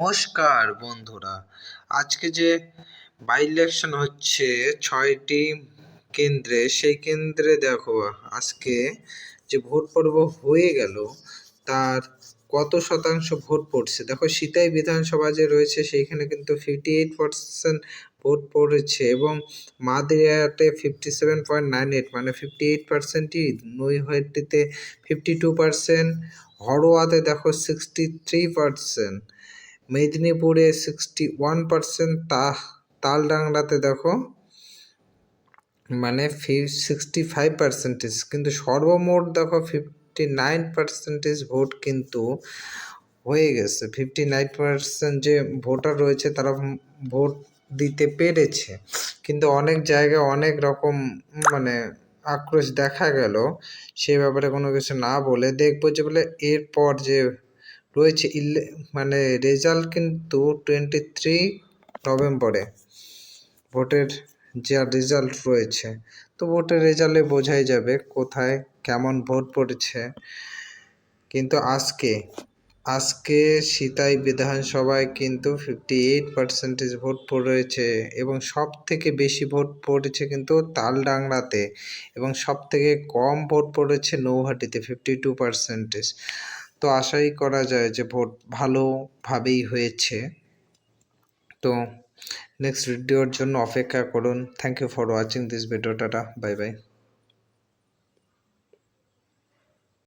নমস্কার বন্ধুরা। আজকে যে বাই ইলেকশন হচ্ছে ছয়টি কেন্দ্রে, সেই কেন্দ্রে দেখো, আজকে যে ভোট পর্ব হয়ে গেল, তার কত শতাংশ ভোট পড়ছে? দেখো, সিতাই বিধানসভা যে রয়েছে, সেইখানে কিন্তু ফিফটি এইট পার্সেন্ট ভোট পড়েছে এবং মাদিয়াতে fifty seven point nine eight মানে ফিফটি এইট পার্সেন্টই নৈহাটিতে ফিফটি টু পার্সেন্ট হরোয়াতে দেখো সিক্সটি থ্রি পার্সেন্ট মেদিনীপুরে সিক্সটি ওয়ান পার্সেন্ট তা তালডাংরাতে দেখো মানে ফি সিক্সটি ফাইভ পার্সেন্টেজ কিন্তু সর্বমোট দেখো ফিফটি নাইন পার্সেন্টেজ ভোট কিন্তু হয়ে গেছে। ফিফটি নাইন পার্সেন্ট যে ভোটার রয়েছে তারা ভোট দিতে পেরেছে। কিন্তু অনেক জায়গায় অনেক রকম মানে আক্রোশ দেখা গেল। সে ব্যাপারে কোনো কিছু না বলে দেখব যে বলে এরপর যে রয়েছে ইলে মানে রেজাল্ট কিন্তু টোয়েন্টি থ্রি নভেম্বরে। ভোটের যা রেজাল্ট রয়েছে, তো ভোটের রেজাল্টে বোঝাই যাবে কোথায় কেমন ভোট পড়েছে। কিন্তু আজকে আজকে সীতাই বিধানসভায় কিন্তু ফিফটি এইট পার্সেন্টেজ ভোট পড়েছে এবং সব থেকে বেশি ভোট পড়েছে কিন্তু তালডাংরাতে এবং সব থেকে কম ভোট পড়েছে নৌহাটিতে ফিফটি টু পার্সেন্টেজ তো আশাই করা যায় যে ভোট ভালোভাবেই হয়েছে। তো নেক্সট ভিডিওর জন্য অপেক্ষা করুন। Thank you for watching this video tata bye by